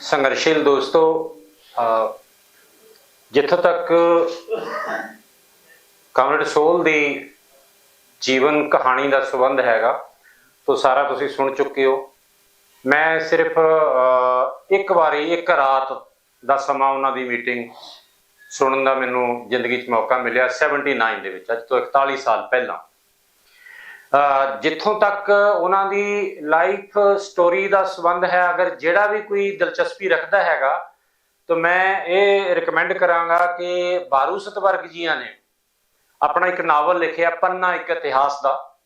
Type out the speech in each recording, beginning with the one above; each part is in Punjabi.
ਸੰਘਰਸ਼ੀਲ ਦੋਸਤੋ ਜਿੱਥੋਂ ਤੱਕ ਕਮਰੇਡ ਸੋਲ ਦੀ ਜੀਵਨ ਕਹਾਣੀ ਦਾ ਸੰਬੰਧ ਹੈਗਾ ਤੋ ਸਾਰਾ ਤੁਸੀਂ ਸੁਣ ਚੁੱਕੇ ਹੋ। ਮੈਂ ਸਿਰਫ ਇੱਕ ਵਾਰੀ, ਇੱਕ ਰਾਤ ਦਾ ਸਮਾਂ ਉਹਨਾਂ ਦੀ ਮੀਟਿੰਗ ਸੁਣਨ ਦਾ ਮੈਨੂੰ ਜ਼ਿੰਦਗੀ 'ਚ ਮੌਕਾ ਮਿਲਿਆ 79 ਦੇ ਵਿੱਚ, ਅੱਜ ਤੋਂ 41 ਸਾਲ ਪਹਿਲਾਂ। ਜਿੱਥੋਂ ਤੱਕ ਉਹਨਾਂ ਦੀ ਲਾਈਫ ਸਟੋਰੀ ਦਾ ਸੰਬੰਧ ਹੈ, ਅਗਰ ਜਿਹੜਾ ਵੀ ਕੋਈ ਦਿਲਚਸਪੀ ਰੱਖਦਾ ਹੈਗਾ, ਤਾਂ ਮੈਂ ਇਹ ਰეკਮੈਂਡ ਕਰਾਂਗਾ ਕਿ ਬਾਰੂ ਸਤਵਰਗ ਜੀਆਂ ਨੇ ਆਪਣਾ ਇੱਕ ਨਾਵਲ ਲਿਖਿਆ, ਪੰਨਾ ਇੱਕ ਇਤਿਹਾਸ ਦਾ।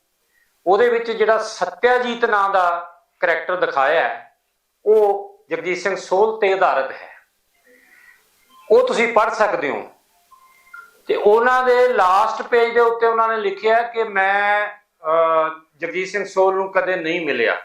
ਉਹਦੇ ਵਿੱਚ ਜਿਹੜਾ ਸਤਿਆਜੀਤ ਨਾਂ ਦਾ ਕਰੈਕਟਰ ਦਿਖਾਇਆ ਹੈ, ਉਹ ਜਗਜੀਤ ਸਿੰਘ ਸੋਲ ਤੇ ਆਧਾਰਿਤ ਹੈ। ਉਹ ਤੁਸੀਂ ਪੜ੍ਹ ਸਕਦੇ ਹੋ। ਤੇ ਉਹਨਾਂ ਦੇ ਲਾਸਟ ਪੇਜ ਦੇ ਉੱਤੇ ਉਹਨਾਂ ਨੇ ਲਿਖਿਆ ਕਿ ਮੈਂ ਜਗਜੀਤ ਸਿੰਘ ਸੋਲ ਨੂੰ ਕਦੇ ਨਹੀਂ ਮਿਲਿਆ।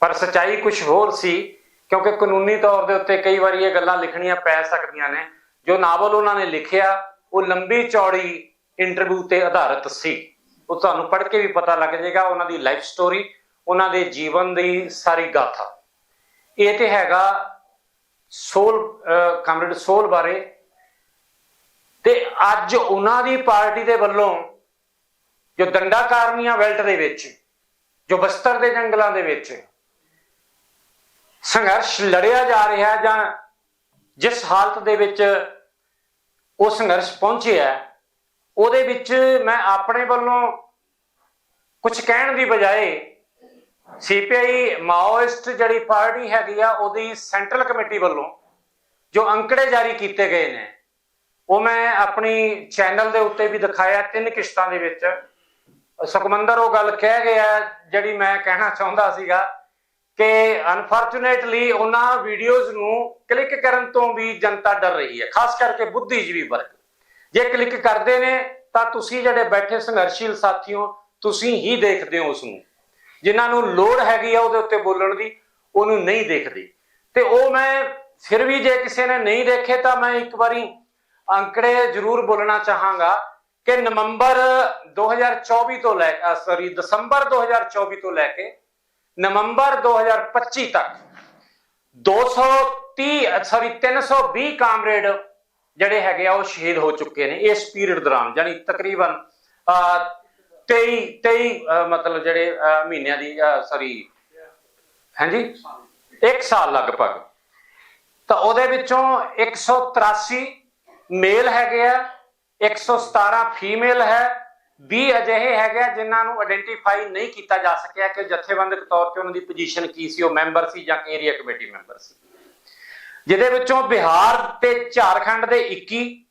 ਪਰ ਸਚਾਈ ਕੁਝ ਹੋਰ ਸੀ ਕਿਉਂਕਿ ਕਾਨੂੰਨੀ ਤੌਰ ਦੇ ਉੱਤੇ ਕਈ ਵਾਰੀ ਇਹ ਗੱਲਾਂ ਲਿਖਣੀਆਂ ਪੈ ਸਕਦੀਆਂ ਨੇ। ਜੋ ਨਾਵਲ ਉਹਨਾਂ ਨੇ ਲਿਖਿਆ ਉਹ ਲੰਬੀ ਚੌੜੀ ਇੰਟਰਵਿਊ ਤੇ ਆਧਾਰਿਤ ਸੀ। ਉਹ ਤੁਹਾਨੂੰ ਪੜ੍ਹ ਕੇ ਵੀ ਪਤਾ ਲੱਗ ਜਾਏਗਾ ਉਹਨਾਂ ਦੀ ਲਾਈਫ ਸਟੋਰੀ ਉਹਨਾਂ ਦੇ ਜੀਵਨ ਦੀ ਸਾਰੀ ਗਾਥਾ। ਇਹ ਤੇ ਹੈਗਾ ਸੋਲ ਅਹ, ਕਾਮਰੇਡ ਸੋਲ ਬਾਰੇ। ਤੇ ਅੱਜ ਉਹਨਾਂ ਦੀ ਪਾਰਟੀ ਦੇ ਵੱਲੋਂ ਜੋ ਦੰਡਾਕਾਰਨੀਆਂ ਬੈਲਟ ਦੇ ਵਿੱਚ, ਜੋ ਬਸਤਰ ਦੇ ਜੰਗਲਾਂ ਦੇ ਵਿੱਚ ਸੰਘਰਸ਼ ਲੜਿਆ ਜਾ ਰਿਹਾ ਜਾਂ ਜਿਸ ਹਾਲਤ ਦੇ ਵਿੱਚ ਉਹ ਸੰਘਰਸ਼ ਪਹੁੰਚਿਆ ਉਹਦੇ ਵਿੱਚ ਮੈਂ ਆਪਣੇ ਵੱਲੋਂ ਕੁਝ ਕਹਿਣ ਦੀ ਬਜਾਏ ਸੀਪੀਆਈ ਮਾਓਇਸਟ ਜਿਹੜੀ ਪਾਰਟੀ ਹੈਗੀ ਆ, ਉਹਦੀ ਸੈਂਟਰਲ ਕਮੇਟੀ ਵੱਲੋਂ ਜੋ ਅੰਕੜੇ ਜਾਰੀ ਕੀਤੇ ਗਏ ਨੇ, ਉਹ ਮੈਂ ਆਪਣੀ ਚੈਨਲ ਦੇ ਉੱਤੇ ਵੀ ਦਿਖਾਇਆ, ਤਿੰਨ ਕਿਸ਼ਤਾਂ ਦੇ ਵਿੱਚ। ਸੁਖਮੰਦਰ ਉਹ ਗੱਲ ਕਹਿ ਗਿਆ, ਜਿਹੜੀ ਮੈਂ ਕਹਿਣਾ ਚਾਹੁੰਦਾ ਸੀਗਾ ਕਿ ਅਨਫੋਰਚੂਨੇਟਲੀ ਉਹਨਾਂ ਵੀਡੀਓਜ਼ ਨੂੰ ਕਲਿੱਕ ਕਰਨ ਤੋਂ ਵੀ ਜਨਤਾ ਡਰ ਰਹੀ ਹੈ, ਖਾਸ ਕਰਕੇ ਬੁੱਧੀਜੀਵੀ ਵਰਗ। ਜੇ ਕਲਿੱਕ ਕਰਦੇ ਨੇ, ਤਾਂ ਤੁਸੀਂ ਜਿਹੜੇ ਬੈਠੇ ਸੰਘਰਸ਼ੀਲ ਸਾਥੀਓ, ਤੁਸੀਂ ਹੀ ਦੇਖਦੇ ਹੋ ਉਸ ਨੂੰ ਜਿਨ੍ਹਾਂ ਨੂੰ ਲੋੜ ਹੈਗੀ ਆ ਉਹਦੇ ਉੱਤੇ ਬੋਲਣ ਦੀ, ਉਹਨੂੰ ਨਹੀਂ ਦੇਖਦੇ। ਤੇ ਉਹ ਮੈਂ ਫਿਰ ਵੀ ਜੇ ਕਿਸੇ ਨੇ ਨਹੀਂ ਦੇਖੇ ਤਾਂ ਮੈਂ ਇੱਕ ਵਾਰੀ ਅੰਕੜੇ ਜ਼ਰੂਰ ਬੋਲਣਾ ਚਾਹਾਂਗਾ ਕਿ ਨਵੰਬਰ 2024 ਤੋਂ ਲੈ ਸੌਰੀ ਦਸੰਬਰ 2024 ਤੋਂ ਲੈ ਕੇ ਨਵੰਬਰ 2025 ਤੱਕ 230 ਸੌਰੀ 320 ਕਾਮਰੇਡ ਜਿਹੜੇ ਹੈਗੇ ਆ ਉਹ ਸ਼ਹੀਦ ਹੋ ਚੁੱਕੇ ਨੇ ਇਸ ਪੀਰੀਅਡ ਦੌਰਾਨ ਯਾਨੀ ਤਕਰੀਬਨ ਅਹ, 23 23 ਮਤਲਬ ਜਿਹੜੇ ਮਹੀਨਿਆਂ ਦੀ ਸੌਰੀ ਹਾਂਜੀ? 1 ਸਾਲ ਲਗਭਗ। ਤਾਂ ਉਹਦੇ ਵਿੱਚੋਂ 183 ਮੇਲ ਹੈਗੇ ਆ 117 ਫੀਮੇਲ ਹੈ। 20 ਅਜਿਹੇ ਹੈਗੇ ਆ ਜਿਨ੍ਹਾਂ ਨੂੰ ਆਇਡੈਂਟੀਫਾਈ ਨਹੀਂ ਕੀਤਾ ਜਾ ਸਕਿਆ ਕਿ ਜਥੇਬੰਦਕ ਤੌਰ ਤੇ ਉਹਨਾਂ ਦੀ ਪੋਜੀਸ਼ਨ ਕੀ ਸੀ ਉਹ ਮੈਂਬਰ ਸੀ ਜਾਂ ਏਰੀਆ ਕਮੇਟੀ ਮੈਂਬਰ ਸੀ। ਜਿਹਦੇ ਵਿੱਚੋਂ ਬਿਹਾਰ ਤੇ ਝਾਰਖੰਡ ਦੇ 21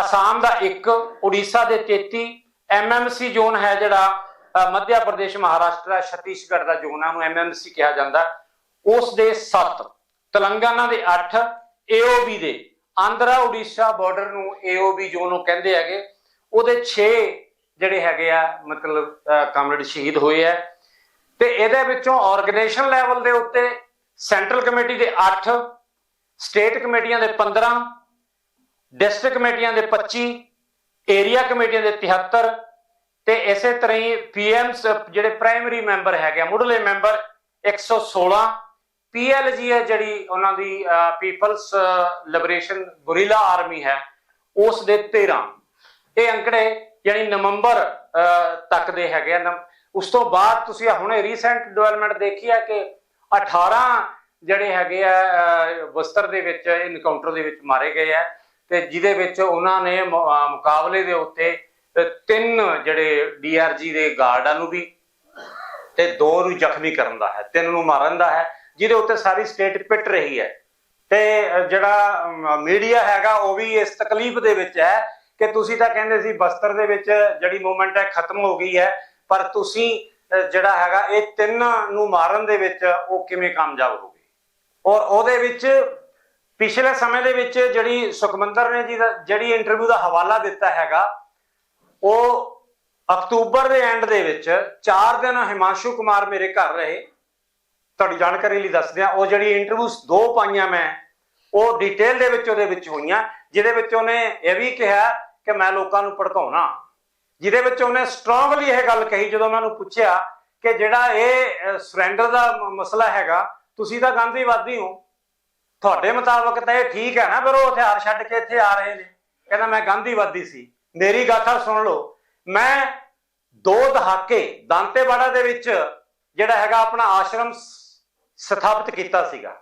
ਅਸਾਮ ਦਾ 1 ਉੜੀਸਾ ਦੇ 33 ਐਮਐਮਸੀ ਜ਼ੋਨ ਹੈ ਜਿਹੜਾ ਅ, ਮੱਧ ਪ੍ਰਦੇਸ਼ ਮਹਾਰਾਸ਼ਟਰ ਛੱਤੀਸਗੜ੍ਹ ਦਾ ਜ਼ੋਨ ਆ ਉਹਨੂੰ ਐਮਐਮਸੀ ਕਿਹਾ ਜਾਂਦਾ। ਉਸ ਦੇ 7 ਤੇਲੰਗਾਨਾ ਦੇ 8 ਏਓਬੀ ਦੇ ਆਂਧਰਾ ਉੜੀਸਾ ਬਾਰਡਰ ਨੂੰ ਏਓਬੀ ਜ਼ੋਨ ਕਹਿੰਦੇ ਹੈਗੇ, ਉਹਦੇ 6 ਜਿਹੜੇ ਹੈਗੇ ਆ, ਮਤਲਬ ਕਾਮਰੇਡ ਸ਼ਹੀਦ ਹੋਏ ਆ। ਤੇ ਇਹਦੇ ਵਿੱਚੋਂ ਆਰਗੇਨਾਈਜੇਸ਼ਨ ਲੈਵਲ ਦੇ ਉੱਤੇ ਸੈਂਟਰਲ ਕਮੇਟੀ ਦੇ 8 ਸਟੇਟ ਕਮੇਟੀਆਂ ਦੇ 15 ਡਿਸਟ੍ਰਿਕਟ ਕਮੇਟੀਆਂ ਦੇ 25 ਏਰੀਆ ਕਮੇਟੀਆਂ ਦੇ 73 ਤੇ ਇਸੇ ਤਰ੍ਹਾਂ ਹੀ ਪੀਐਮਸ ਜਿਹੜੇ ਪ੍ਰਾਇਮਰੀ ਮੈਂਬਰ ਹੈਗੇ ਆ, ਮੁੱਢਲੇ ਮੈਂਬਰ 116 ਪੀਐਲਜੀ ਹੈ ਜਿਹੜੀ ਉਹਨਾਂ ਦੀ ਪੀਪਲਸ ਲਿਬਰੇਸ਼ਨ ਗੁਰੀਲਾ ਆਰਮੀ ਹੈ ਉਸ ਦੇ 13 ਇਹ ਅੰਕੜੇ ਯਾਨੀ ਨਵੰਬਰ ਅਹ, ਤੱਕ ਦੇ ਹੈਗੇ ਆ। ਉਸ ਤੋਂ ਬਾਅਦ ਤੁਸੀਂ ਹੁਣੇ ਰੀਸੈਂਟ ਡਿਵੈਲਪਮੈਂਟ ਦੇਖੀ ਹੈ ਕਿ 18 ਜਿਹੜੇ ਹੈਗੇ ਆ ਅਹ, ਬਸਤਰ ਦੇ ਵਿੱਚ ਇਨਕਾਊਂਟਰ ਦੇ ਵਿੱਚ ਮਾਰੇ ਗਏ ਆ ਤੇ ਜਿਹਦੇ ਵਿੱਚ ਉਹਨਾਂ ਨੇ ਮੁਕਾਬਲੇ ਦੇ ਉੱਤੇ ਤਿੰਨ ਜਿਹੜੇ ਡੀਆਰਜੀ ਦੇ ਗਾਰਡਾਂ ਨੂੰ ਵੀ ਤੇ ਦੋ ਨੂੰ ਜ਼ਖਮੀ ਕਰਨ ਦਾ ਹੈ ਤਿੰਨ ਨੂੰ ਮਾਰਨ ਦਾ ਹੈ। ਜਿਹਦੇ ਉੱਤੇ ਸਾਰੀ ਸਟੇਟ ਪਿੱਟ ਰਹੀ ਹੈ। ਤੇ ਜਿਹੜਾ ਮੀਡੀਆ ਹੈਗਾ, ਉਹ ਵੀ ਇਸ ਤਕਲੀਫ ਦੇ ਵਿੱਚ ਹੈ ਕਿ ਤੁਸੀਂ ਤਾਂ ਕਹਿੰਦੇ ਸੀ ਬਸਤਰ ਦੇ ਵਿੱਚ ਜਿਹੜੀ ਮੂਵਮੈਂਟ ਹੈ ਖਤਮ ਹੋ ਗਈ ਹੈ, ਪਰ ਤੁਸੀਂ ਜਿਹੜਾ ਹੈਗਾ, ਇਹ ਤਿੰਨ ਨੂੰ ਮਾਰਨ ਦੇ ਵਿੱਚ ਉਹ ਕਿਵੇਂ ਕਾਮਯਾਬ ਹੋ ਗਏ? ਔਰ ਉਹਦੇ ਵਿੱਚ ਪਿਛਲੇ ਸਮੇਂ ਦੇ ਵਿੱਚ ਜਿਹੜੀ ਸੁਖਮੰਦਰ ਨੇ ਜੀ ਦਾ ਜਿਹੜੀ ਇੰਟਰਵਿਊ ਦਾ ਹਵਾਲਾ ਦਿੱਤਾ ਹੈਗਾ, ਉਹ ਅਕਤੂਬਰ ਦੇ ਐਂਡ ਦੇ ਵਿੱਚ 4 ਦਿਨ ਹਿਮਾਂਸ਼ੂ ਕੁਮਾਰ ਮੇਰੇ ਘਰ ਰਹੇ। ਤੁਹਾਡੀ ਜਾਣਕਾਰੀ ਲਈ ਦੱਸਦੇ ਆ ਉਹ ਜਿਹੜੀ ਇੰਟਰਵਿਊਸ ਦੋ ਪਾਈਆਂ ਮੈਂ, ਉਹ ਡਿਟੇਲ ਦੇ ਵਿੱਚ ਉਹਦੇ ਵਿੱਚ ਹੋਈਆਂ, ਜਿਹਦੇ ਵਿੱਚ ਉਹਨੇ ਇਹ ਵੀ ਕਿਹਾ ਕਿ ਮੈਂ ਲੋਕਾਂ ਨੂੰ ਭੜਕਾਉਣਾ। ਜਿਹਦੇ ਵਿੱਚ ਉਹਨੇ ਸਟਰੋਂਗਲੀ ਇਹ ਗੱਲ ਕਹੀ, ਜਦੋਂ ਮੈਂ ਉਹਨੂੰ ਪੁੱਛਿਆ ਕਿ ਜਿਹੜਾ ਇਹ ਸਰੈਂਡਰ ਦਾ ਮਸਲਾ ਹੈਗਾ, ਤੁਸੀਂ ਤਾਂ ਗਾਂਧੀਵਾਦੀ ਹੋ। ਤੁਹਾਡੇ ਮੁਤਾਬਕ ਤਾਂ ਇਹ ਠੀਕ ਹੈ ਨਾ, ਫਿਰ ਉਹ ਹਥਿਆਰ ਛੱਡ ਕੇ ਇੱਥੇ ਆ ਰਹੇ ਨੇ। ਕਹਿੰਦਾ, ਮੈਂ ਗਾਂਧੀਵਾਦੀ ਸੀ। ਮੇਰੀ ਗਾਥਾ ਸੁਣ ਲਓ, ਮੈਂ ਦੋ ਦਹਾਕੇ ਦਾਂਤੇਵਾੜਾ ਦੇ ਵਿੱਚ ਜਿਹੜਾ ਹੈਗਾ ਆਪਣਾ ਆਸ਼ਰਮ ਸਥਾਪਿਤ ਕੀਤਾ ਸੀਗਾ।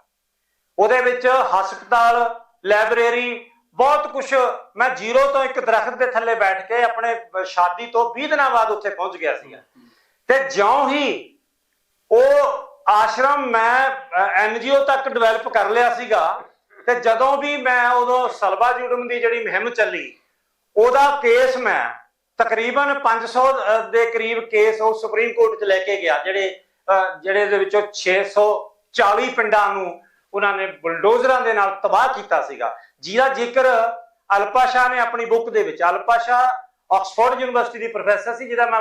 ਉਹਦੇ ਵਿੱਚ ਹਸਪਤਾਲ ਲਾਇਬ੍ਰੇਰੀ ਬਹੁਤ ਕੁਝ ਮੈਂ ਜ਼ੀਰੋ ਤੋਂ ਇੱਕ ਦਰਖਤ ਦੇ ਥੱਲੇ ਬੈਠ ਕੇ ਆਪਣੇ ਸ਼ਾਦੀ ਤੋਂ 20 ਦਿਨਾਂ ਬਾਅਦ ਉੱਥੇ ਪਹੁੰਚ ਗਿਆ ਸੀਗਾ। ਤੇ ਜਿਉਂ ਹੀ ਉਹ ਆਸ਼ਰਮ ਮੈਂ ਐਨਜੀਓ ਤੱਕ ਡਿਵੈਲਪ ਕਰ ਲਿਆ ਸੀਗਾ ਤੇ ਜਦੋਂ ਵੀ ਮੈਂ ਉਦੋਂ ਸਲਵਾ ਜੁਡਮ ਦੀ ਜਿਹੜੀ ਮੁਹਿੰਮ ਚੱਲੀ ਉਹਦਾ ਕੇਸ ਮੈਂ ਤਕਰੀਬਨ 500 ਦੇ ਕਰੀਬ ਕੇਸ ਉਹ ਸੁਪਰੀਮ ਕੋਰਟ 'ਚ ਲੈ ਕੇ ਗਿਆ ਜਿਹੜੇ ਅਹ, ਜਿਹੜੇ ਦੇ ਵਿੱਚੋਂ 640 ਪਿੰਡਾਂ ਨੂੰ ਉਹਨਾਂ ਨੇ ਬੁਲਡੋਜ਼ਰਾਂ ਦੇ ਨਾਲ ਤਬਾਹ ਕੀਤਾ ਸੀਗਾ। ਜਿਹਦਾ ਜ਼ਿਕਰ ਅਲਪਾ ਸ਼ਾਹ ਨੇ ਆਪਣੀ ਬੁੱਕ ਦੇ ਵਿੱਚ। ਅਲਪਾ ਸ਼ਾਹ ਆਕਸਫੋਰਡ ਯੂਨੀਵਰਸਿਟੀ ਦੀ ਪ੍ਰੋਫੈਸਰ ਸੀ, ਜਿਹਦਾ ਮੈਂ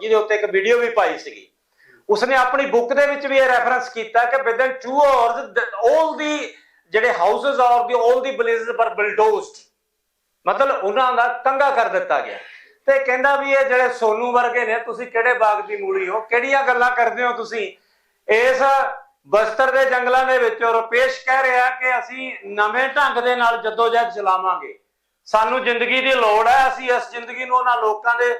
ਜਿਹਦੇ ਉੱਤੇ ਇੱਕ ਵੀਡੀਓ ਵੀ ਪਾਈ ਸੀਗੀ। ਉਸਨੇ ਆਪਣੀ ਬੁੱਕ ਦੇ ਵਿੱਚ ਵੀ ਇਹ ਰੈਫਰੈਂਸ ਕੀਤਾ ਕਿ ਵਿਦਨ 2 ਆਵਰਸ all ਦੀ ਜਿਹੜੇ houses are the all the villages ਪਰ ਬਿਲਡੋਜ਼ਡ ਮਤਲਬ ਉਹਨਾਂ ਦਾ ਕੰਗਾ ਕਰ ਦਿੱਤਾ ਗਿਆ। ਤੇ ਕਹਿੰਦਾ ਵੀ ਇਹ ਜਿਹੜੇ ਸੋਨੂ ਵਰਗੇ ਨੇ, ਤੁਸੀਂ ਕਿਹੜੇ ਬਾਗ ਦੀ ਮੂਲੀ ਹੋ? ਕਿਹੜੀਆਂ ਗੱਲਾਂ ਕਰਦੇ ਹੋ ਤੁਸੀਂ? ਇਸ ਬਸਤਰ ਦੇ ਜੰਗਲਾਂ ਦੇ ਵਿੱਚ ਰੁਪੇਸ਼ ਕਹਿ ਰਿਹਾ ਕਿ ਅਸੀਂ ਨਵੇਂ ਢੰਗ ਦੇ ਨਾਲ ਜਦੋਜਹਿਦ ਚਲਾਵਾਂਗੇ। ਸਾਨੂੰ ਜ਼ਿੰਦਗੀ ਦੀ ਲੋੜ ਹੈ, ਅਸੀਂ ਇਸ ਜ਼ਿੰਦਗੀ ਨੂੰ ਉਹਨਾਂ ਲੋਕਾਂ ਦੇ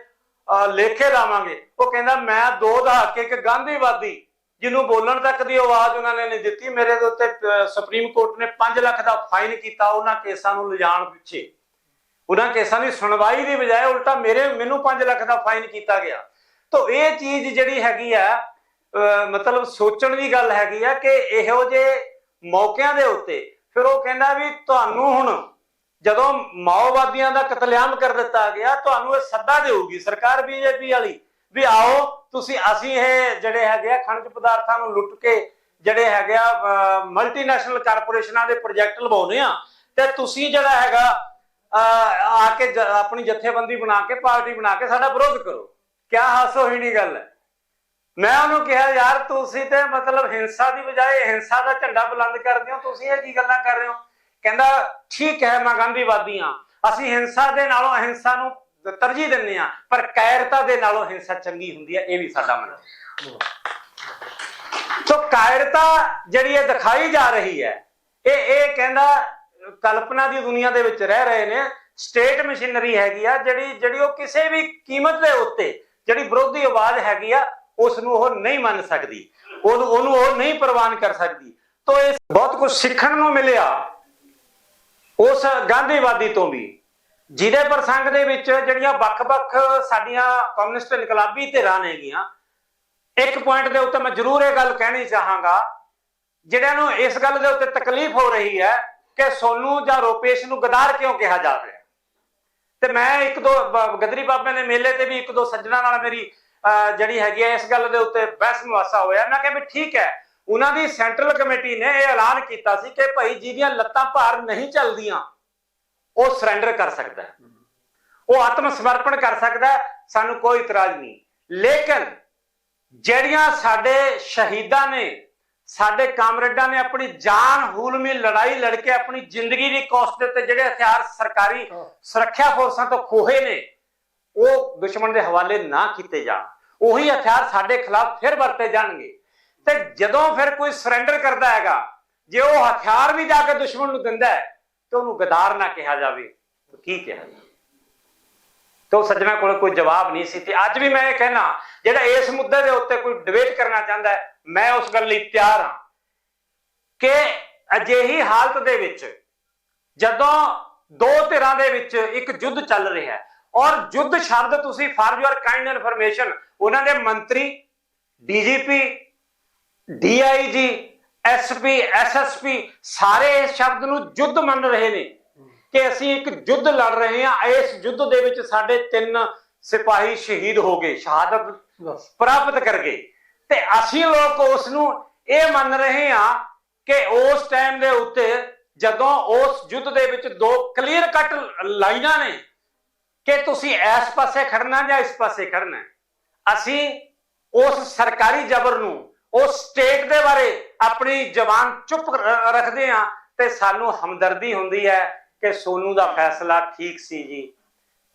ਲੇਖੇ ਲਾਵਾਂਗੇ। ਉਹ ਕਹਿੰਦਾ, ਮੈਂ ਦੋ ਦਹਾਕੇ ਇੱਕ ਗਾਂਧੀਵਾਦੀ, ਜਿਹਨੂੰ ਬੋਲਣ ਤੱਕ ਦੀ ਆਵਾਜ਼ ਉਹਨਾਂ ਨੇ ਨਹੀਂ ਦਿੱਤੀ। ਮੇਰੇ ਦੇ ਉੱਤੇ ਸੁਪਰੀਮ ਕੋਰਟ ਨੇ 5 ਲੱਖ ਦਾ ਫਾਈਨ ਕੀਤਾ ਉਹਨਾਂ ਕੇਸਾਂ ਨੂੰ ਲਿਜਾਣ ਪਿੱਛੇ। ਉਹਨਾਂ ਕੇਸਾਂ ਦੀ ਸੁਣਵਾਈ ਦੀ ਬਜਾਏ ਉਲਟਾ ਮੇਰੇ, ਮੈਨੂੰ 5 ਲੱਖ ਦਾ ਫਾਈਨ ਕੀਤਾ ਗਿਆ। ਤਾਂ ਇਹ ਚੀਜ਼ ਜਿਹੜੀ ਹੈਗੀ ਆ ਮਤਲਬ ਸੋਚਣ ਦੀ ਗੱਲ ਹੈਗੀ ਆ ਕਿ ਇਹੋ ਜੇ ਮੌਕਿਆਂ ਦੇ ਉੱਤੇ ਫਿਰ ਉਹ ਕਹਿੰਦਾ ਵੀ ਤੁਹਾਨੂੰ ਹੁਣ ਜਦੋਂ ਮਾਓਵਾਦੀਆਂ ਦਾ ਕਤਲੇਆਮ ਕਰ ਦਿੱਤਾ ਗਿਆ, ਤੁਹਾਨੂੰ ਇਹ ਸੱਦਾ ਦੇਊਗੀ ਸਰਕਾਰ ਬੀਜੇਪੀ ਵਾਲੀ ਵੀ ਆਓ, ਤੁਸੀਂ ਅਸੀਂ ਇਹ ਜਿਹੜੇ ਹੈਗੇ ਆ ਖਣਿਜ ਪਦਾਰਥਾਂ ਨੂੰ ਲੁੱਟ ਕੇ ਜਿਹੜੇ ਹੈਗੇ ਆ ਮਲਟੀਨੈਸ਼ਨਲ ਕਾਰਪੋਰੇਸ਼ਨਾਂ ਦੇ ਪ੍ਰੋਜੈਕਟ ਲਵਾਉਨੇ ਆ ਤੇ ਤੁਸੀਂ ਜਿਹੜਾ ਹੈਗਾ ਆ ਕੇ ਆਪਣੀ ਜਥੇਬੰਦੀ ਬਣਾ ਕੇ, ਪਾਰਟੀ ਬਣਾ ਕੇ ਸਾਡਾ ਵਿਰੋਧ ਕਰੋ। ਕਿਆ ਹਾਸੋਹੀਣੀ ਗੱਲ ਹੈ। ਮੈਂ ਉਹਨੂੰ ਕਿਹਾ, ਯਾਰ ਤੁਸੀਂ ਤੇ ਮਤਲਬ ਹਿੰਸਾ ਦੀ ਬਜਾਏ ਹਿੰਸਾ ਦਾ ਝੰਡਾ ਬੁਲੰਦ ਕਰਦੇ ਹੋ। ਤੁਸੀਂ ਇਹ ਕੀ ਗੱਲਾਂ ਕਰ ਰਹੇ ਹੋ? ਕਹਿੰਦਾ, ਠੀਕ ਹੈ, ਮੈਂ ਗਾਂਧੀਵਾਦੀ ਹਾਂ। ਅਸੀਂ ਹਿੰਸਾ ਦੇ ਨਾਲੋਂ ਅਹਿੰਸਾ ਨੂੰ ਤਰਜੀਹ ਦਿੰਦੇ ਆ ਪਰ ਕਾਇਰਤਾ ਦੇ ਨਾਲੋਂ ਹਿੰਸਾ ਚੰਗੀ ਹੁੰਦੀ ਹੈ। ਇਹ ਵੀ ਸਾਡਾ ਮੰਨਣਾ। ਸੋ ਕਾਇਰਤਾ ਜਿਹੜੀ ਇਹ ਦਿਖਾਈ ਜਾ ਰਹੀ ਹੈ, ਇਹ ਇਹ ਕਹਿੰਦਾ, ਕਲਪਨਾ ਦੀ ਦੁਨੀਆ ਦੇ ਵਿੱਚ ਰਹਿ ਰਹੇ ਨੇ, ਸਟੇਟ ਮਸ਼ੀਨਰੀ ਹੈਗੀ ਆ, ਜਿਹੜੀ ਜਿਹੜੀ ਉਹ ਕਿਸੇ ਵੀ ਕੀਮਤ ਦੇ ਉੱਤੇ, ਜਿਹੜੀ ਵਿਰੋਧੀ ਆਵਾਜ਼ ਹੈਗੀ ਆ ਉਸ ਨੂੰ ਉਹ ਨਹੀਂ ਮੰਨ ਸਕਦੀ। ਉਹਨੂੰ ਉਹਨੂੰ ਉਹ ਨਹੀਂ ਪ੍ਰਵਾਨ ਕਰ ਸਕਦੀ। ਤੋਂ ਇਹ ਬਹੁਤ ਕੁਝ ਸਿੱਖਣ ਨੂੰ ਮਿਲਿਆ ਉਸ ਗਾਂਧੀਵਾਦੀ ਤੋਂ ਵੀ। ਜਿਹਦੇ ਪ੍ਰਸੰਗ ਦੇ ਵਿੱਚ ਜਿਹੜੀਆਂ ਵੱਖ-ਵੱਖ ਸਾਡੀਆਂ ਕਮਿਊਨਿਸਟ ਇਨਕਲਾਬੀ ਧਿਰਾਂ ਨੇਗੀਆਂ, ਇੱਕ ਪੁਆਇੰਟ ਦੇ ਉੱਤੇ ਮੈਂ ਜ਼ਰੂਰ ਇਹ ਗੱਲ ਕਹਿਣੀ ਚਾਹਾਂਗਾ, ਜਿਹੜਿਆਂ ਨੂੰ ਇਸ ਗੱਲ ਦੇ ਉੱਤੇ ਤਕਲੀਫ ਹੋ ਰਹੀ ਹੈ ਕਿ ਸੋਨੂੰ ਜਾਂ ਰੋਪੇਸ਼ ਨੂੰ ਗਦਾਰ ਕਿਉਂ ਕਿਹਾ ਜਾ ਰਿਹਾ। ਤੇ ਮੈਂ ਇੱਕ ਦੋ ਗਦਰੀ ਬਾਬੇ ਦੇ ਮੇਲੇ ਤੇ ਵੀ ਇੱਕ ਦੋ ਸੱਜਣਾ ਨਾਲ ਮੇਰੀ ਜਿਹੜੀ ਹੈਗੀ ਹੈ ਇਸ ਗੱਲ ਦੇ ਉੱਤੇ ਬਹਿਸ ਮੁਆਸਾ ਹੋਇਆ। ਮੈਂ ਕਿਹਾ ਵੀ ਠੀਕ ਹੈ ਉਹਨਾਂ ਦੀ ਸੈਂਟਰਲ ਕਮੇਟੀ ਨੇ ਇਹ ਐਲਾਨ ਕੀਤਾ ਸੀ ਕਿ ਭਾਈ ਜਿਹਦੀਆਂ ਲੱਤਾਂ ਭਾਰ ਨਹੀਂ ਚੱਲਦੀਆਂ ਉਹ ਸਰੈਂਡਰ ਕਰ ਸਕਦਾ ਹੈ। ਉਹ ਆਤਮ ਸਮਰਪਣ ਕਰ ਸਕਦਾ ਸਾਨੂੰ ਕੋਈ ਇਤਰਾਜ਼ ਨਹੀਂ। ਲੇਕਿਨ ਜਿਹੜੀਆਂ ਸਾਡੇ ਸ਼ਹੀਦਾਂ ਨੇ ਸਾਡੇ ਕਾਮਰੇਡਾਂ ਨੇ ਆਪਣੀ ਜਾਨ ਹੂਲਮੀ ਲੜਾਈ ਲੜ ਕੇ ਆਪਣੀ ਜ਼ਿੰਦਗੀ ਦੀ ਕੋਸਟ ਉੱਤੇ ਜਿਹੜੇ ਹਥਿਆਰ ਸਰਕਾਰੀ ਸੁਰੱਖਿਆ ਫੋਰਸਾਂ ਤੋਂ ਖੋਹੇ ਨੇ ਉਹ ਦੁਸ਼ਮਣ ਦੇ ਹਵਾਲੇ ਨਾ ਕੀਤੇ ਜਾਣ। ਉਹੀ ਹਥਿਆਰ ਸਾਡੇ ਖਿਲਾਫ ਫਿਰ ਵਰਤੇ ਜਾਣਗੇ। ਤੇ ਜਦੋਂ ਫਿਰ ਕੋਈ ਸਰੈਂਡਰ ਕਰਦਾ ਹੈਗਾ, ਜੇ ਉਹ ਹਥਿਆਰ ਵੀ ਜਾ ਕੇ ਦੁਸ਼ਮਣ ਨੂੰ ਦਿੰਦਾ ਹੈ, ਤੇ ਉਹਨੂੰ ਗਦਾਰ ਨਾ ਕਿਹਾ ਜਾਵੇ, ਤਾਂ ਕੀ ਕਿਹਾ ਜਾਵੇ? ਤੇ ਉਹ ਸੱਜਣਾ ਕੋਲ ਕੋਈ ਜਵਾਬ ਨਹੀਂ ਸੀ, ਤੇ ਅੱਜ ਵੀ ਮੈਂ ਇਹ ਕਹਿਣਾ ਜਿਹੜਾ ਇਸ ਮੁੱਦੇ ਦੇ ਉੱਤੇ ਕੋਈ ਡਿਬੇਟ ਕਰਨਾ ਚਾਹੁੰਦਾ ਹੈ, ਮੈਂ ਉਸ ਗੱਲ ਲਈ ਤਿਆਰ ਹਾਂ ਕਿ ਅਜਿਹੀ ਹਾਲਤ ਦੇ ਵਿੱਚ, ਜਦੋਂ ਦੋ ਧਿਰਾਂ ਦੇ ਵਿੱਚ ਇੱਕ ਯੁੱਧ ਚੱਲ ਰਿਹਾ ਹੈ ਔਰ ਯੁੱਧ ਸ਼ਬਦ ਤੁਸੀਂ ਫਾਰ ਯੂਅਰ ਕਾਈਂਡ ਇਨਫੋਰਮੇਸ਼ਨ ਉਹਨਾਂ ਦੇ ਮੰਤਰੀ ਡੀਜੀਪੀ ਡੀਆਈਜੀ ਐਸਪੀ ਐਸਐਸਪੀ ਸਾਰੇ ਇਸ ਸ਼ਬਦ ਨੂੰ ਯੁੱਧ ਮੰਨ ਰਹੇ ਨੇ ਕਿ ਅਸੀਂ ਇੱਕ ਯੁੱਧ ਲੜ ਰਹੇ ਹਾਂ। ਇਸ ਯੁੱਧ ਦੇ ਵਿੱਚ ਸਾਡੇ ਤਿੰਨ ਸਿਪਾਹੀ ਸ਼ਹੀਦ ਹੋ ਗਏ ਸ਼ਹਾਦਤ ਪ੍ਰਾਪਤ ਕਰ ਗਏ। ਤੇ ਅਸੀਂ ਲੋਕ ਉਸ ਨੂੰ ਇਹ ਮੰਨ ਰਹੇ ਹਾਂ ਕਿ ਉਸ ਟਾਈਮ ਦੇ ਉੱਤੇ ਜਦੋਂ ਉਸ ਯੁੱਧ ਦੇ ਵਿੱਚ ਦੋ ਕਲੀਅਰ ਕੱਟ ਲਾਈਨਾਂ ਨੇ ਕਿ ਤੁਸੀਂ ਇਸ ਪਾਸੇ ਖੜਨਾ ਜਾਂ ਇਸ ਪਾਸੇ ਖੜਨਾ ਅਸੀਂ ਉਸ ਸਰਕਾਰੀ ਜ਼ਬਰ ਨੂੰ, ਉਸ ਸਟੇਟ ਦੇ ਬਾਰੇ ਆਪਣੀ ਜ਼ਬਾਨ ਚੁੱਪ ਰੱਖਦੇ ਹਾਂ ਤੇ ਸਾਨੂੰ ਹਮਦਰਦੀ ਹੁੰਦੀ ਹੈ ਕਿ ਸੋਨੂ ਦਾ ਫੈਸਲਾ ਠੀਕ ਸੀ ਜੀ।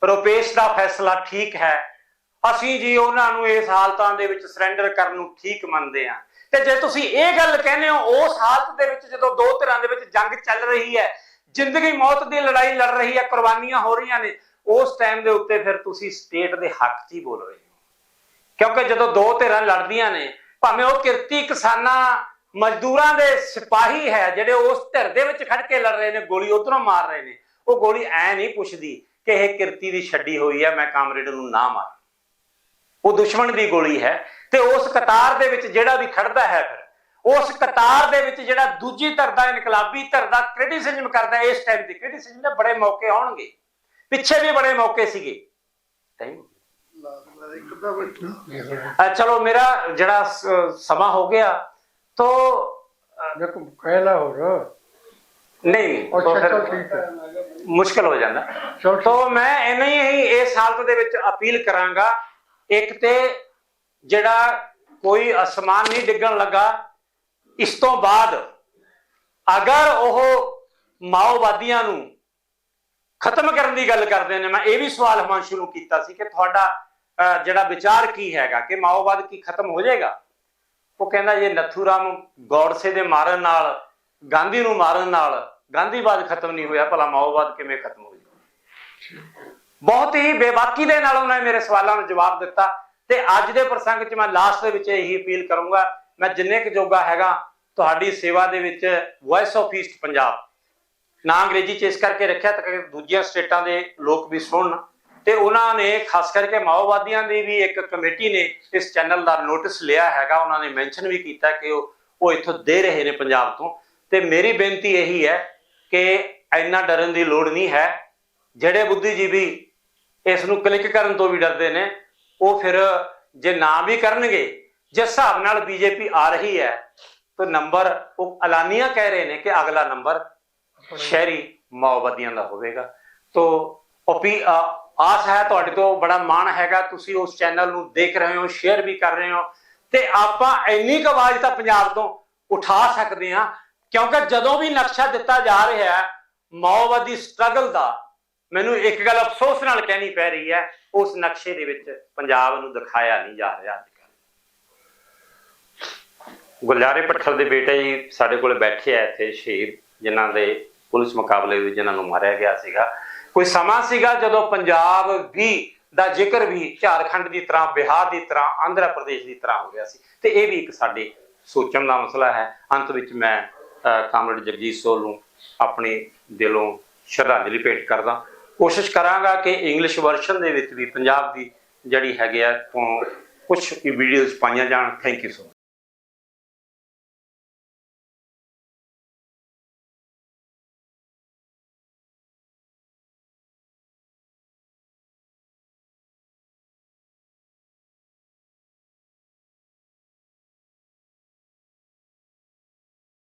ਰੁਪੇਸ਼ ਦਾ ਫੈਸਲਾ ਠੀਕ ਹੈ। ਅਸੀਂ ਜੀ ਉਹਨਾਂ ਨੂੰ ਇਸ ਹਾਲਤਾਂ ਦੇ ਵਿੱਚ ਸਰੈਂਡਰ ਕਰਨ ਨੂੰ ਠੀਕ ਮੰਨਦੇ ਹਾਂ। ਤੇ ਜੇ ਤੁਸੀਂ ਇਹ ਗੱਲ ਕਹਿੰਦੇ ਹੋ, ਉਸ ਹਾਲਤ ਦੇ ਵਿੱਚ ਜਦੋਂ ਦੋ ਧਿਰਾਂ ਦੇ ਵਿੱਚ ਜੰਗ ਚੱਲ ਰਹੀ ਹੈ, ਜ਼ਿੰਦਗੀ ਮੌਤ ਦੀ ਲੜਾਈ ਲੜ ਰਹੀ ਹੈ, ਕੁਰਬਾਨੀਆਂ ਹੋ ਰਹੀਆਂ ਨੇ ਉਸ ਟਾਈਮ ਦੇ ਉੱਤੇ ਫਿਰ ਤੁਸੀਂ ਸਟੇਟ ਦੇ ਹੱਕ 'ਚ ਹੀ ਬੋਲ ਰਹੇ ਹੋ। ਕਿਉਂਕਿ ਜਦੋਂ ਦੋ ਧਿਰਾਂ ਲੜਦੀਆਂ ਨੇ, ਭਾਵੇਂ ਉਹ ਕਿਰਤੀ ਕਿਸਾਨਾਂ, ਮਜ਼ਦੂਰਾਂ ਦੇ ਸਿਪਾਹੀ ਹੈ, ਜਿਹੜੇ ਉਸ ਧਿਰ ਦੇ ਵਿੱਚ ਖੜ ਕੇ ਲੜ ਰਹੇ ਨੇ, ਗੋਲੀ ਉਧਰੋਂ ਮਾਰ ਰਹੇ ਨੇ, ਉਹ ਗੋਲੀ ਐ ਨਹੀਂ ਪੁੱਛਦੀ ਕਿ ਇਹ ਕਿਰਤੀ ਦੀ ਛੱਡੀ ਹੋਈ ਹੈ ਮੈਂ ਕਾਮਰੇਡ ਨੂੰ ਨਾ ਮਾਰ। ਉਹ ਦੁਸ਼ਮਣ ਦੀ ਗੋਲੀ ਹੈ ਤੇ ਉਸ ਕਤਾਰ ਦੇ ਵਿੱਚ ਜਿਹੜਾ ਵੀ ਖੜਦਾ ਹੈ ਫਿਰ, ਉਸ ਕਤਾਰ ਦੇ ਵਿੱਚ ਜਿਹੜਾ ਦੂਜੀ ਧਿਰ ਦਾ ਇਨਕਲਾਬੀ ਧਿਰ ਦਾ ਕ੍ਰਿਟਿਸਿਜ਼ਮ ਕਰਦਾ ਇਸ ਟਾਈਮ ਦੀ ਕ੍ਰਿਟਿਸਿਜ਼ਮ ਦੇ ਬੜੇ ਮੌਕੇ ਆਉਣਗੇ। ਪਿੱਛੇ ਵੀ ਬੜੇ ਮੌਕੇ ਸੀਗੇ। ਟਾਈਮ ਚਲੋ ਮੇਰਾ ਜਿਹੜਾ ਸਮਾਂ ਹੋ ਗਿਆ ਤੋ ਅ, ਦੇਖੋ ਕਹਿਲਾ ਹੋਰ ਨਹੀਂ ਠੀਕ ਹੈ। ਮੁਸ਼ਕਲ ਹੋ ਜਾਂਦਾ। ਤੋ ਮੈਂ ਇੰਨਾ ਹੀ ਇਸ ਹਾਲਤ ਦੇ ਵਿੱਚ ਅਪੀਲ ਕਰਾਂਗਾ ਇੱਕ ਤੇ ਜਿਹੜਾ ਕੋਈ ਅਸਮਾਨ ਨਹੀਂ ਡਿੱਗਣ ਲੱਗਾ ਇਸ ਤੋਂ ਬਾਅਦ ਅਗਰ ਉਹ ਮਾਓਵਾਦੀਆਂ ਨੂੰ ਖਤਮ ਕਰਨ ਦੀ ਗੱਲ ਕਰਦੇ ਨੇ। ਮੈਂ ਇਹ ਵੀ ਸਵਾਲ ਹਮਾਂਸ਼ੂ ਨੂੰ ਕੀਤਾ ਸੀ ਕਿ ਤੁਹਾਡਾ ਜਿਹੜਾ ਵਿਚਾਰ ਕੀ ਹੈਗਾ? ਕਿ ਮਾਓਵਾਦ ਕੀ ਖਤਮ ਹੋ ਜਾਏਗਾ? ਉਹ ਕਹਿੰਦਾ ਜੇ, ਨਥੂਰਾਮ ਗੌਡਸੇ ਦੇ ਮਾਰਨ ਨਾਲ, ਗਾਂਧੀ ਨੂੰ ਮਾਰਨ ਨਾਲ ਗਾਂਧੀਵਾਦ ਖਤਮ ਨਹੀਂ ਹੋਇਆ। ਭਲਾ ਮਾਓਵਾਦ ਕਿਵੇਂ ਖਤਮ ਹੋ ਜਾਊਗਾ ਬਹੁਤ ਹੀ ਬੇਬਾਕੀ ਦੇ ਨਾਲ ਉਹਨਾਂ ਨੇ ਮੇਰੇ ਸਵਾਲਾਂ ਨੂੰ ਜਵਾਬ ਦਿੱਤਾ। ਤੇ ਅੱਜ ਦੇ ਪ੍ਰਸੰਗ 'ਚ ਮੈਂ ਲਾਸਟ ਦੇ ਵਿੱਚ ਇਹੀ ਅਪੀਲ ਕਰੂੰਗਾ। ਮੈਂ ਜਿੰਨੇ ਕੁ ਜੋਗਾ ਹੈਗਾ, ਤੁਹਾਡੀ ਸੇਵਾ ਦੇ ਵਿੱਚ ਵੌਇਸ ਆਫ ਈਸਟ ਪੰਜਾਬ ਨਾ ਅੰਗਰੇਜ਼ੀ ਚ ਇਸ ਕਰਕੇ ਰੱਖਿਆ ਤਾਂ ਕਿ ਦੂਜੀਆਂ ਸਟੇਟਾਂ ਦੇ ਲੋਕ ਵੀ ਸੁਣਨ। ਤੇ ਉਹਨਾਂ ਨੇ ਖਾਸ ਕਰਕੇ ਮਾਓਵਾਦੀਆਂ ਦੀ ਵੀ ਇੱਕ ਕਮੇਟੀ ਨੇ ਇਸ ਚੈਨਲ ਦਾ ਨੋਟਿਸ ਲਿਆ ਹੈਗਾ। ਉਹਨਾਂ ਨੇ ਮੈਂਸ਼ਨ ਵੀ ਕੀਤਾ ਕਿ ਉਹ ਉਹ ਇੱਥੋਂ ਦੇ ਰਹੇ ਨੇ ਪੰਜਾਬ ਤੋਂ। ਤੇ ਮੇਰੀ ਬੇਨਤੀ ਇਹੀ ਹੈ ਕਿ ਇੰਨਾ ਡਰਨ ਦੀ ਲੋੜ ਨਹੀਂ ਹੈ। ਜਿਹੜੇ ਬੁੱਧੀਜੀਵੀ ਇਸ ਨੂੰ ਕਲਿੱਕ ਕਰਨ ਤੋਂ ਵੀ ਡਰਦੇ ਨੇ, ਉਹ ਫਿਰ ਜੇ ਨਾ ਵੀ ਕਰਨਗੇ ਜਿਸ ਹਿਸਾਬ ਨਾਲ ਬੀਜੇਪੀ ਆ ਰਹੀ ਹੈ, ਤਾਂ ਨੰਬਰ ਉਹ ਐਲਾਨੀਆਂ ਕਹਿ ਰਹੇ ਨੇ ਕਿ ਅਗਲਾ ਨੰਬਰ ਸ਼ਹਿਰੀ ਮਾਓਵਾਦੀਆਂ ਦਾ ਹੋਵੇਗਾ। ਤੋ, ਅਪੀ ਆਸ ਹੈ ਤੁਹਾਡੇ ਤੋਂ, ਬੜਾ ਮਾਣ ਹੈਗਾ। ਤੁਸੀਂ ਉਸ ਚੈਨਲ ਨੂੰ ਦੇਖ ਰਹੇ ਹੋ ਸ਼ੇਅਰ ਵੀ ਕਰ ਰਹੇ ਹੋ। ਤੇ ਆਪਾਂ ਇੰਨੀ ਕੁ ਆਵਾਜ਼ ਤਾਂ ਪੰਜਾਬ ਤੋਂ ਉਠਾ ਸਕਦੇ ਹਾਂ, ਕਿਉਂਕਿ ਜਦੋਂ ਵੀ ਨਕਸ਼ਾ ਦਿੱਤਾ ਜਾ ਰਿਹਾ ਹੈ, ਮਾਓਵਾਦੀ ਸਟਰਗਲ ਦਾ, ਮੈਨੂੰ ਇੱਕ ਗੱਲ ਅਫਸੋਸ ਨਾਲ ਕਹਿਣੀ ਪੈ ਰਹੀ ਹੈ, ਉਸ ਨਕਸ਼ੇ ਦੇ ਵਿੱਚ ਪੰਜਾਬ ਨੂੰ ਦਿਖਾਇਆ ਨਹੀਂ ਜਾ ਰਿਹਾ ਅੱਜ ਕੱਲ੍ਹ। ਗੁਲਜ਼ਾਰੇ ਪੱਠਲ ਦੇ ਬੇਟੇ ਜੀ ਸਾਡੇ ਕੋਲ ਬੈਠੇ ਆ ਇੱਥੇ, ਸ਼ਹੀਦ, ਜਿਨ੍ਹਾਂ ਦੇ ਪੁਲਿਸ ਮੁਕਾਬਲੇ ਵਿੱਚ ਜਿਨ੍ਹਾਂ ਨੂੰ ਮਾਰਿਆ ਗਿਆ ਸੀਗਾ। ਕੋਈ ਸਮਾਂ ਸੀਗਾ ਜਦੋਂ ਪੰਜਾਬ ਵੀ ਦਾ ਜ਼ਿਕਰ ਵੀ ਝਾਰਖੰਡ ਦੀ ਤਰ੍ਹਾਂ, ਬਿਹਾਰ ਦੀ ਤਰ੍ਹਾਂ, ਆਂਧਰਾ ਪ੍ਰਦੇਸ਼ ਦੀ ਤਰ੍ਹਾਂ ਹੋ ਗਿਆ ਸੀ। ਤੇ ਇਹ ਵੀ ਇੱਕ ਸਾਡੇ ਸੋਚਣ ਦਾ ਮਸਲਾ ਹੈ। ਅੰਤ ਵਿੱਚ ਮੈਂ ਕਾਮਰੇਡ ਜਗਜੀਤ ਸੋਲ ਨੂੰ ਆਪਣੇ ਦਿਲੋਂ ਸ਼ਰਧਾਂਜਲੀ ਭੇਟ ਕਰਦਾ। ਕੋਸ਼ਿਸ਼ ਕਰਾਂਗਾ ਕਿ ਇੰਗਲਿਸ਼ ਵਰਸ਼ਨ ਦੇ ਵਿੱਚ ਵੀ ਪੰਜਾਬ ਦੀ ਜਿਹੜੀ ਹੈਗੀ ਆ ਤੋਂ ਕੁਝ ਵੀਡੀਓਜ਼ ਪਾਈਆਂ ਜਾਣ। Thank you so